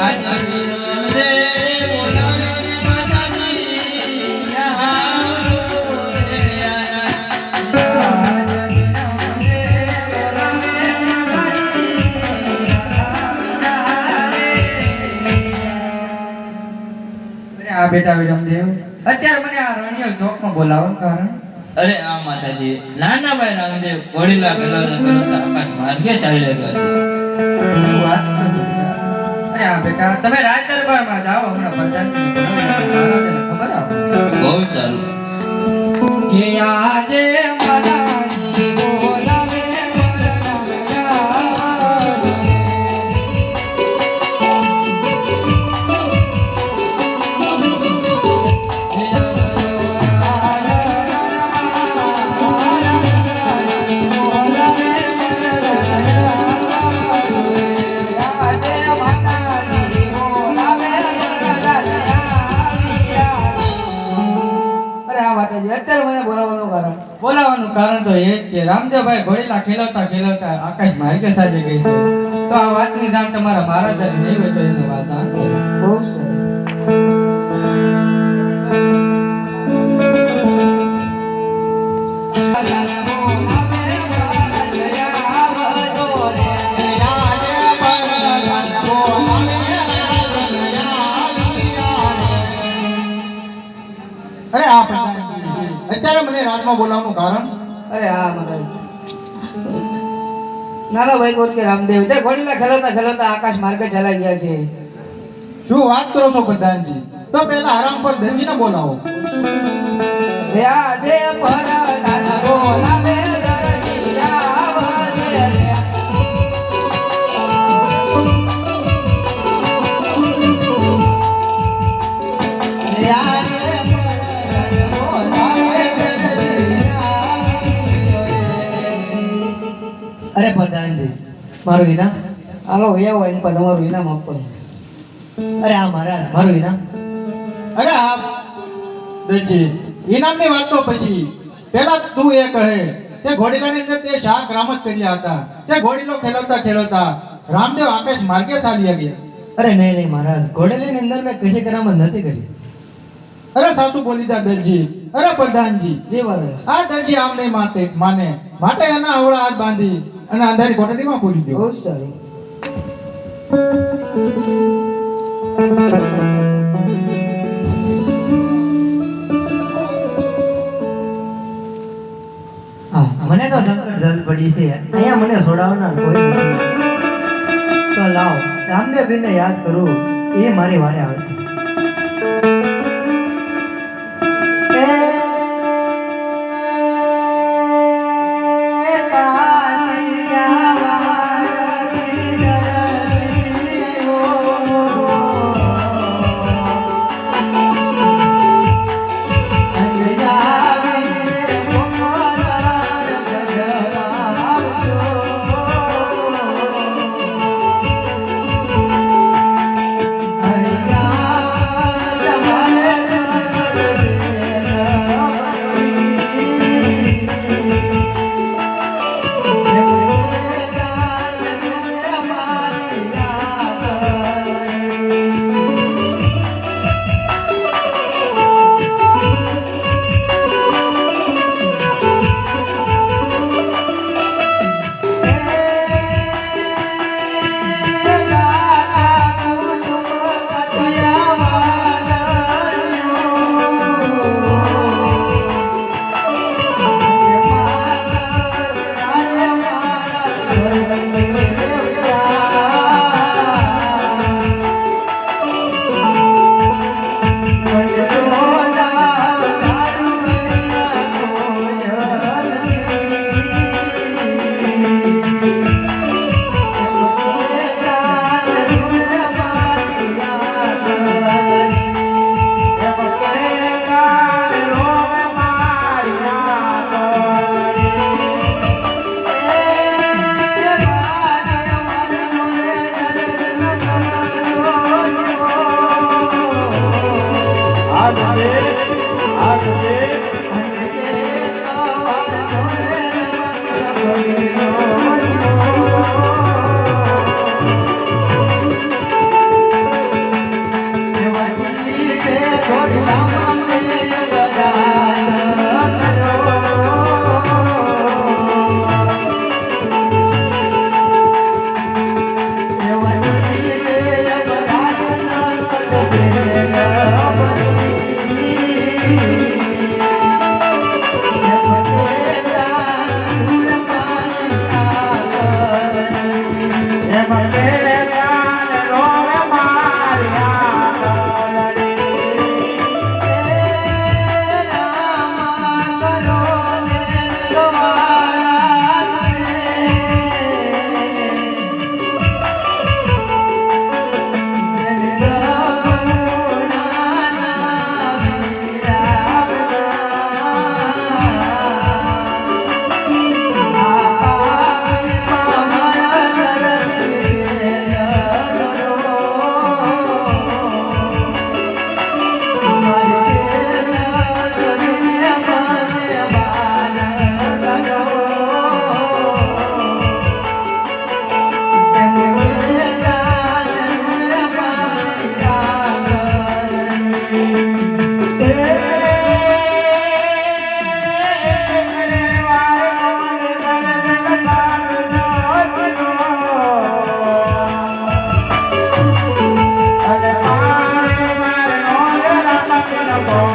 આ બેટા વિરમદેવ અત્યારે મને આ રણિયલ ચોકમાં બોલાવો કારણ? અરે આ માતાજી નાના ભાઈ રામદેવ વડીલા કલર નો આકાશ માર્ગે ચાલી રહ્યો છે. બેટા તમે રાજ દરબારમાં જાઓ હમણાં બોલાવો. ખબર બહુ સારું. કે આજે મનાજી કારણ તો એ કે રામદેવભાઈ ઘોડીલા ખેલવતા ખેલવતા આકાશ માર્ગે સાજે ગઈ છે. તો આ વાતની જાણ તમારા મહારાજાને નહીં હોય તો એની વાત જાણ કરો. અત્યારે મને રાજમાં બોલાવવાનું કારણ? અરે હા મહારાજ નાના ભાઈ કોણ કે રામદેવ. તે ઘોડીલા ખેલવતા ખેલવતા આકાશ માર્ગે ચલા ગયા છે. શું વાત કરો છો પ્રધાનજી તો પહેલા આરામ પર દેવીને બોલાવો. આજે પરદાતા બોલાવે દરજી અરે પ્રધાનજી મારું ઇનામ હાલો વયા હોય પર તમારું ઇનામ આપવાનું અરે આ મહારાજ મારું ઇનામ અરે આ દેવજી ઇનામની વાત તો પછી પહેલા તું એ કહે તે ઘોડીલાની અંદર તે શાક રામ જ કર્યા હતા. તે ઘોડીલો ખેલવતા ખેલવતા રામદેવ આકાશ માર્ગે ચાલી ગયા. અરે નહીં નહીં મહારાજ ઘોડેલીની અંદર મેં કશી કરામત નથી કરી. અરે સાસુ બોલી દા દરજી અરે પ્રધાનજી. જે વાત. આ દરજી આમ નહીં માટે માને. માટે એના અવળા હાથ બાંધી અને અંધારી કોટડીમાં પૂરી બહુ ગયો સારું. હા મને તો નકર જલ પડી છે. અહીંયા મને છોડાવનાર કોઈ તો લાવ રામદેવ યાદ કરું. એ મારી વારે આવશે અરે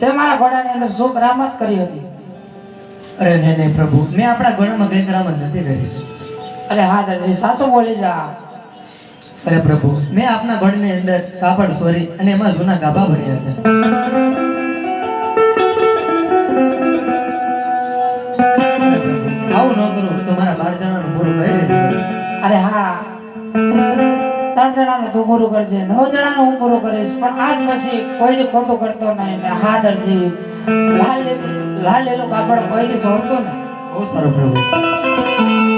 તે મારા ઘોડાની અંદર શું કરામત કરી હતી. અરે નહીં નહીં પ્રભુ મેં આપણા ઘોડામાં કઈ કરામત નથી કરી. અરે હા દરજી સાસુ બોલી જા. અરે પ્રભુ મેં આપના ગણની અંદર કાપડ સોરી અને એમાં જૂના ગાભા ભર્યા હતા. આવું ન કરું તો મારા બાર જણાનું પૂરું કઈ અરે હા ત્રણ જણાનું તું પૂરું કરજે નવ જણાનું હું પૂરું કરીશ પણ આજ પછી કોઈને ખોટું કરતો નહીં ને હા દરજી લાલ લીલું- લીલું કાપડ કોઈને સોડતો નહીં. બહુ સારું પ્રભુ